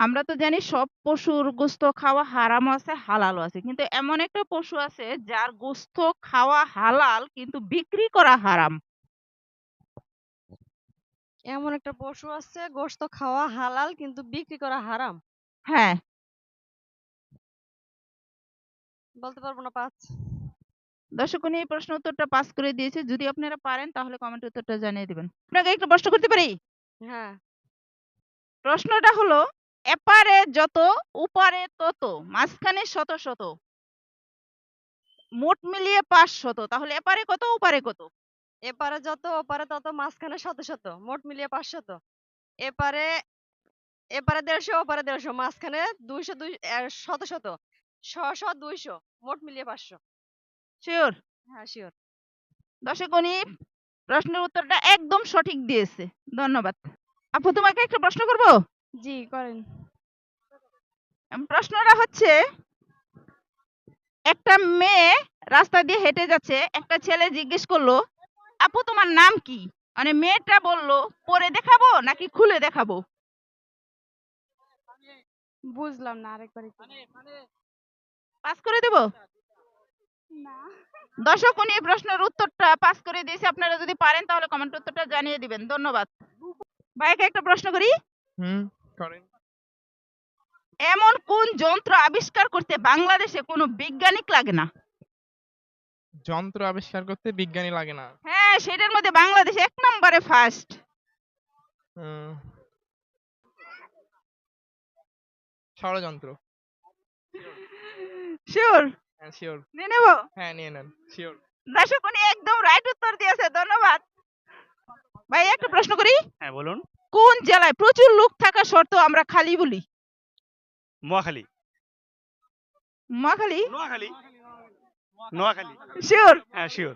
আমরা তো জানি সব পশুর গোস্ত খাওয়া হারাম আছে হালালও আছে। কিন্তু এমন একটা পশু আছে যার গোস্ত খাওয়া হালাল কিন্তু বিক্রি করা হারাম। এমন একটা পশু আছে গোশত খাওয়া হালাল কিন্তু বিক্রি করা হারাম। হ্যাঁ। বলতে পারব না পাঁচ। দর্শক উনি এই প্রশ্ন উত্তরটা পাস করে দিয়েছে। যদি আপনারা পারেন তাহলে কমেন্ট উত্তরটা জানিয়ে দিবেন। আপনাকে একটা প্রশ্ন করতে পারি? হ্যাঁ। প্রশ্নটা হলো এপারে যত উপারে তত মাঝখানে শত শত। মোট মিলিয়ে পাঁচ শত তাহলে এপারে কত উপারে কত? এপারে যত ওপারে তত মাঝখানে শত শত মোট মিলিয়ে পাঁচশত এপারে এপারে দেড়শো ওপারে দেড়শো মাঝখানে দুইশো দুই শত শত ছশো দুইশো মোট মিলিয়ে পাঁচশো শিওর হ্যাঁ শিওর দর্শক উনি প্রশ্নের উত্তরটা একদম সঠিক দিয়েছে। ধন্যবাদ। আপু তোমাকে একটা প্রশ্ন করব? জি করেন। প্রশ্নটা হচ্ছে একটা মেয়ে রাস্তা দিয়ে হেঁটে যাচ্ছে একটা ছেলে জিজ্ঞেস করল আপু তোমার নাম কি? মানে মেয়েটা বলল পরে দেখাবো নাকি খুলে দেখাবো? বুঝলাম না আরেকবার পাস করে দেব? দর্শক উনি প্রশ্নের উত্তরটা পাস করে দিয়েছে। আপনারা যদি পারেন তাহলে কমেন্ট উত্তরটা জানিয়ে দিবেন। ধন্যবাদ। ভাইকে একটা প্রশ্ন করি? হুম। এমন কোন যন্ত্র আবিষ্কার করতে বাংলাদেশে কোনো বৈজ্ঞানিক লাগে না? যন্ত্র আবিষ্কার করতে বিজ্ঞানী লাগে না। হ্যাঁ সেটার মধ্যে বাংলাদেশ এক নম্বরে ফার্স্ট ষড়যন্ত্র। শিওর হ্যাঁ শিওর নিয়ে নেব? হ্যাঁ নিয়ে নেন শিওর দর্শক উনি একদম রাইট উত্তর দিয়েছে ধন্যবাদ। ভাই একটা প্রশ্ন করি। হ্যাঁ বলুন। কোন জেলায় প্রচুর লোক সত্ত্বেও আমরা খালি বলি। নোয়াখালী। নোয়াখালী? শিওর হ্যাঁ শিওর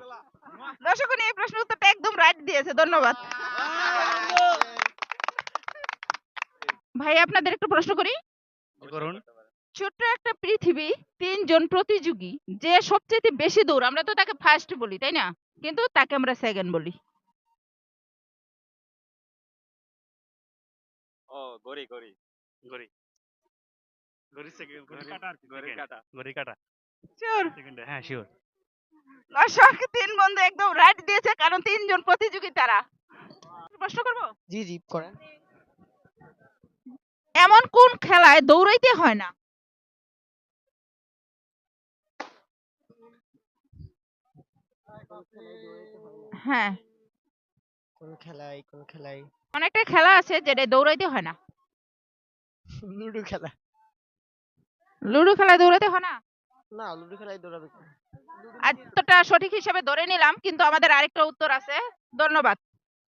দর্শক এই প্রশ্ন উত্তরটা একদম রাইট দিয়েছে ধন্যবাদ। ভাই আপনাদের একটা প্রশ্ন করি। করুন। ছোট্ট একটা পৃথিবী তিনজন প্রতিযোগী যে সবচেয়ে বেশি দৌড় আমরা তো তাকে ফার্স্ট বলি তাই না? কিন্তু তাকে আমরা সেকেন্ড বলি। ও গড়ি গড়ি। গড়ি। গড়ি সেকেন্ড গড়ি কাটা আর কি গড়ি কাটা গড়ি কাটা। শিওর সেকেন্ডে হ্যাঁ শিওর দর্শক তিন বন্ধু একদম রাইট দিয়েছে কারণ তিনজন প্রতিযোগী তারা প্রশ্ন করব? জি জি করেন। এমন কোন খেলায় দৌড়াইতে হয় না? হ্যাঁ। কোন খেলায় কোন খেলায় অনেকটা খেলা আছে যেটা দৌড়াইতে হয় না। লুডো খেলা। লুডো খেলায় দৌড়াতে হয় না? না লুডো খেলায় দৌড়াবে? এতটা সঠিক হিসেবে ধরে নিলাম কিন্তু আমাদের আরেকটা উত্তর আছে। ধন্যবাদ।